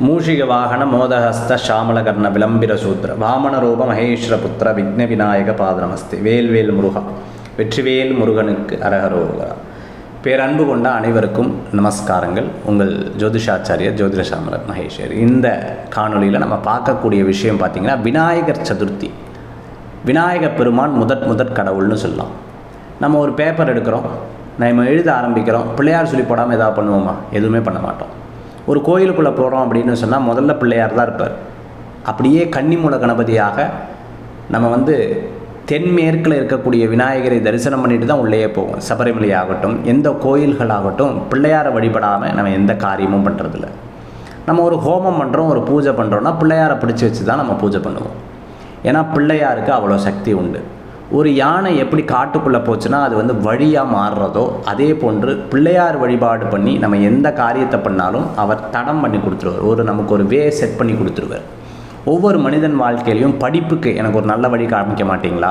மூஷிக வாகன மோதஹஸ்த ஷாமலகர்ண விளம்பிர சூத்ர வாமன ரூப மகேஸ்வர புத்திர விக்ன விநாயக பாதனமஸ்தி வேல்வேல் முருகா வெற்றிவேல் முருகனுக்கு அரகரோகா பேரன்பு கொண்ட அனைவருக்கும் நமஸ்காரங்கள் உங்கள் ஜோதிஷாச்சாரியர் ஜோதிடசாமலர் மகேஸ்வர் இந்த காணொலியில் நம்ம பார்க்கக்கூடிய விஷயம் பார்த்திங்கன்னா விநாயகர் சதுர்த்தி விநாயகப் பெருமான் முதற் முதற் கடவுள்னு சொல்லலாம் நம்ம ஒரு பேப்பர் எடுக்கிறோம் நம்ம எழுத ஆரம்பிக்கிறோம் பிள்ளையார் சொல்லி போடாமல் எதாவது பண்ணுவோமா எதுவுமே பண்ண மாட்டோம் ஒரு கோயிலுக்குள்ளே போகிறோம் அப்படின்னு சொன்னால் முதல்ல பிள்ளையார் தான் இருப்பார். அப்படியே கன்னிமூல கணபதியாக நம்ம வந்து தென்மேற்கில் இருக்கக்கூடிய விநாயகரை தரிசனம் பண்ணிட்டு தான் உள்ளேயே போவோம். சபரிமலை ஆகட்டும் எந்த கோயில்களாகட்டும் பிள்ளையாரை வழிபடாமல் நம்ம எந்த காரியமும் பண்ணுறதில்ல நம்ம ஒரு ஹோமம் பண்ணுறோம் ஒரு பூஜை பண்ணுறோன்னா பிள்ளையாரை பிடிச்சி வச்சு தான் நம்ம பூஜை பண்ணுவோம். ஏன்னா பிள்ளையாருக்கு அவ்வளோ சக்தி உண்டு. ஒரு யானை எப்படி காட்டுக்குள்ளே போச்சுன்னா அது வந்து வழியாக மாறுறதோ அதே போன்று பிள்ளையார் வழிபாடு பண்ணி நம்ம எந்த காரியத்தை பண்ணாலும் அவர் தடம் பண்ணி கொடுத்துருவார். ஒரு நமக்கு ஒரு வே செட் பண்ணி கொடுத்துருவார். ஒவ்வொரு மனிதன் வாழ்க்கையிலையும் படிப்புக்கு எனக்கு ஒரு நல்ல வழி காமிக்க மாட்டிங்களா?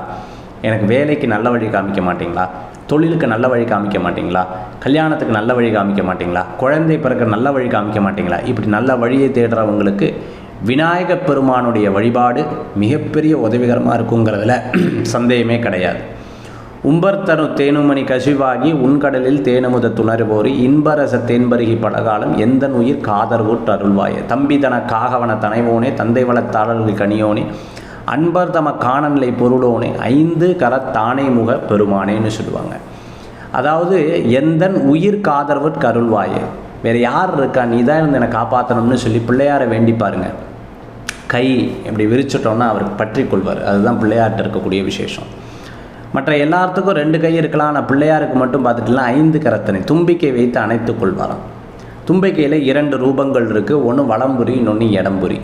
எனக்கு வேலைக்கு நல்ல வழி காமிக்க மாட்டிங்களா? தொழிலுக்கு நல்ல வழி காமிக்க மாட்டிங்களா? கல்யாணத்துக்கு நல்ல வழி காமிக்க மாட்டிங்களா? குழந்தை பிறக்க நல்ல வழி காமிக்க மாட்டிங்களா? இப்படி நல்ல வழியை தேடுறவங்களுக்கு விநாயக பெருமானுடைய வழிபாடு மிகப்பெரிய உதவிகரமாக இருக்குங்கிறதுல சந்தேகமே கிடையாது. உம்பர்தனு தேனுமணி கசிவாகி உன்கடலில் தேனமுத துணர்வோரி இன்பரச தேன்பருகி படகாலம் எந்த உயிர் காதர்வுட் அருள்வாய தம்பி தன காகவன தனைவோனே தந்தை வளத்தாளர்கள் கனியோனே அன்பர் தம காணநிலை பொருளோனே ஐந்து கரத்தானே முக பெருமானேன்னு சொல்லுவாங்க. அதாவது எந்தன் உயிர் காதர்வட் கருள்வாயே. வேறு யார் இருக்கா? நீ தான் இருந்து என்னை காப்பாற்றணும்னு சொல்லி பிள்ளையாரை வேண்டி பாருங்கள் கை இப்படி விரிச்சிட்டோம்னா அவருக்கு பற்றி கொள்வார். அதுதான் பிள்ளையார்கிட்ட இருக்கக்கூடிய விசேஷம். மற்ற எல்லாத்துக்கும் ரெண்டு கை இருக்கலாம். ஆனால் பிள்ளையாருக்கு மட்டும் பார்த்துட்டுலாம் ஐந்து கரத்தனை. தும்பிக்கை வைத்து அணைத்து கொள்வாராம். தும்பிக்கையில் இரண்டு ரூபங்கள் இருக்குது ஒன்று வளம்புரி இன்னொன்று இடம்புரி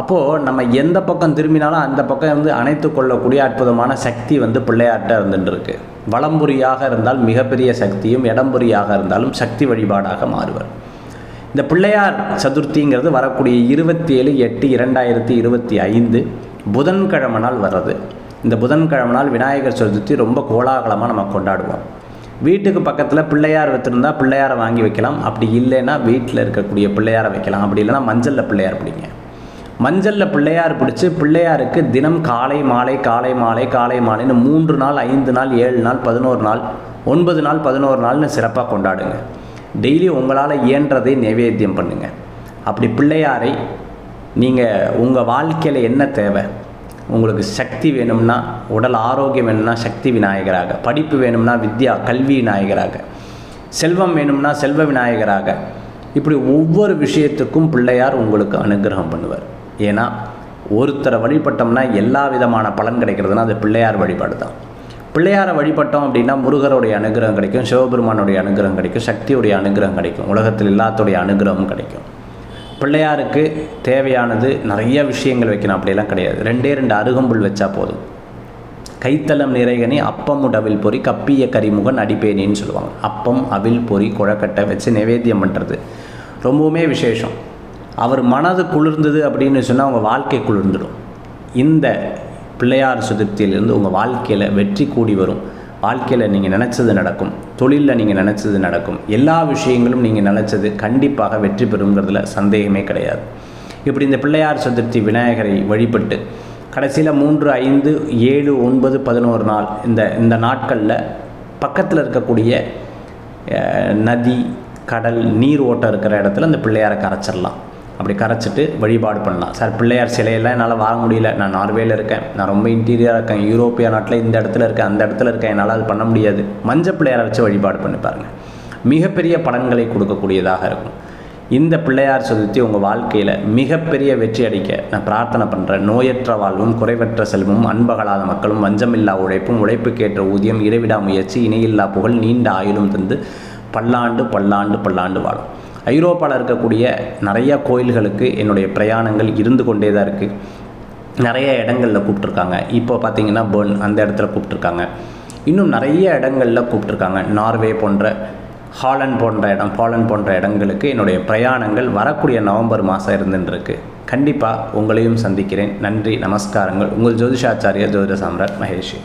அப்போது நம்ம எந்த பக்கம் திரும்பினாலும் அந்த பக்கம் வந்து அணைத்து கொள்ளக்கூடிய அற்புதமான சக்தி வந்து பிள்ளையார்கிட்ட இருந்துட்டு இருக்கு. இருந்தால் மிகப்பெரிய சக்தியும் இடம்புரியாக இருந்தாலும் சக்தி வழிபாடாக மாறுவார். இந்த பிள்ளையார் சதுர்த்திங்கிறது வரக்கூடிய இருபத்தி ஏழு எட்டு இரண்டாயிரத்தி இருபத்தி ஐந்து புதன்கிழமை நாள் வர்றது. இந்த புதன்கிழமை நாள் விநாயகர் சதுர்த்தி ரொம்ப கோலாகலமாக நம்ம கொண்டாடுவோம். வீட்டுக்கு பக்கத்தில் பிள்ளையார் வச்சுருந்தா பிள்ளையாரை வாங்கி வைக்கலாம். அப்படி இல்லைன்னா வீட்டில் இருக்கக்கூடிய பிள்ளையாரை வைக்கலாம். அப்படி இல்லைன்னா மஞ்சளில் பிள்ளையார் பிடிங்க. மஞ்சளில் பிள்ளையார் பிடிச்சி பிள்ளையாருக்கு தினம் காலை மாலை காலை மாலை காலை மாலைன்னு மூன்று நாள் ஐந்து நாள் ஏழு நாள் பதினோரு நாள் ஒன்பது நாள் பதினோரு நாள்னு சிறப்பாக கொண்டாடுங்க. டெய்லி உங்களால் இயன்றதை நைவேத்தியம் பண்ணுங்கள் அப்படி பிள்ளையாரை நீங்கள் உங்கள் வாழ்க்கையில் என்ன தேவை? உங்களுக்கு சக்தி வேணும்னா உடல் ஆரோக்கியம் வேணும்னா சக்தி விநாயகராக படிப்பு வேணும்னா வித்யா கல்வி விநாயகராக செல்வம் வேணும்னா செல்வ விநாயகராக இப்படி ஒவ்வொரு விஷயத்துக்கும் பிள்ளையார் உங்களுக்கு அனுகிரகம் பண்ணுவார். ஏன்னா ஒருத்தரை வழிபட்டோம்னா எல்லா விதமான பலன் கிடைக்கிறதுனா அது பிள்ளையார் வழிபாடு தான் பிள்ளையாரை வழிபட்டோம் அப்படின்னா முருகருடைய அனுகிரகம் கிடைக்கும் சிவபெருமானுடைய அனுகிரகம் கிடைக்கும் சக்தியுடைய அனுகிரகம் கிடைக்கும் உலகத்தில் எல்லாத்துடைய அனுகிரகம் கிடைக்கும். பிள்ளையாருக்கு தேவையானது நிறைய விஷயங்கள் வைக்கணும் அப்படியெல்லாம் கிடையாது. ரெண்டே ரெண்டு அருகம்புல் வச்சா போதும். கைத்தளம் நிறைகனி அப்பம் உடவில் பொறி கப்பிய கரிமுகன் அடிப்பேனின்னு சொல்லுவாங்க. அப்பம் அவில் பொறி குழக்கட்டை வச்சு நிவேத்தியம் பண்ணுறது ரொம்பவுமே விசேஷம். அவர் மனது குளிர்ந்தது அப்படின்னு சொன்னால் அவங்க வாழ்க்கை குளிர்ந்துடும். இந்த பிள்ளையார் சதுர்த்தியிலிருந்து உங்கள் வாழ்க்கையில் வெற்றி கூடி வரும். வாழ்க்கையில் நீங்கள் நினச்சது நடக்கும். தொழிலில் நீங்கள் நினச்சது நடக்கும். எல்லா விஷயங்களும் நீங்கள் நினச்சது கண்டிப்பாக வெற்றி பெறுங்கிறதுல சந்தேகமே கிடையாது. இப்படி இந்த பிள்ளையார் சதுர்த்தி விநாயகரை வழிபட்டு கடைசியில் மூன்று ஐந்து ஏழு ஒன்பது பதினோரு நாள் இந்த இந்த நாட்களில் பக்கத்தில் இருக்கக்கூடிய நதி கடல் நீர் ஓட்டம் இருக்கிற இடத்துல அந்த பிள்ளையாரை கரைச்சிடலாம். அப்படி கரைச்சிட்டு வழிபாடு பண்ணலாம். சார் பிள்ளையார் சிலையெல்லாம் என்னால் வாங்க முடியல. நான் நார்வேயில் இருக்கேன். நான் ரொம்ப இன்டீரியராக இருக்கேன். யூரோப்பிய நாட்டில் இந்த இடத்துல இருக்கேன் அந்த இடத்துல இருக்கேன். என்னால் அது பண்ண முடியாது. மஞ்சள் பிள்ளையாரை வச்சு வழிபாடு பண்ணி பாருங்கள் மிகப்பெரிய பலன்களை கொடுக்கக்கூடியதாக இருக்கும். இந்த பிள்ளையார் சதுர்த்தி உங்கள் வாழ்க்கையில் மிகப்பெரிய வெற்றி அடிக்க நான் பிரார்த்தனை பண்ணுறேன் நோயற்ற வாழ்வும் குறைவற்ற செல்வமும் அன்பகலாத மக்களும் வஞ்சமில்லா உழைப்பும் உழைப்புக்கேற்ற ஊதியம் இடைவிடா முயற்சி இணையில்லா புகழ் நீண்ட ஆயுளும் தந்து பல்லாண்டு பல்லாண்டு பல்லாண்டு வாழும். ஐரோப்பாவில் இருக்கக்கூடிய நிறைய கோயில்களுக்கு என்னுடைய பிரயாணங்கள் இருந்து கொண்டே தான் இருக்குது நிறைய இடங்களில் கூப்பிட்ருக்காங்க இப்போ பார்த்தீங்கன்னா பேர்ன் அந்த இடத்துல கூப்பிட்ருக்காங்க இன்னும் நிறைய இடங்களில் கூப்பிட்ருக்காங்க நார்வே போன்ற ஹாலண்ட் போன்ற இடம் பாலண்ட் போன்ற இடங்களுக்கு என்னுடைய பிரயாணங்கள் வரக்கூடிய நவம்பர் மாதம் இருந்துருக்கு கண்டிப்பாக உங்களையும் சந்திக்கிறேன். நன்றி நமஸ்காரங்கள். உங்கள் ஜோதிஷாச்சாரிய ஜோதிட சாம்ராட் மகேஷ்.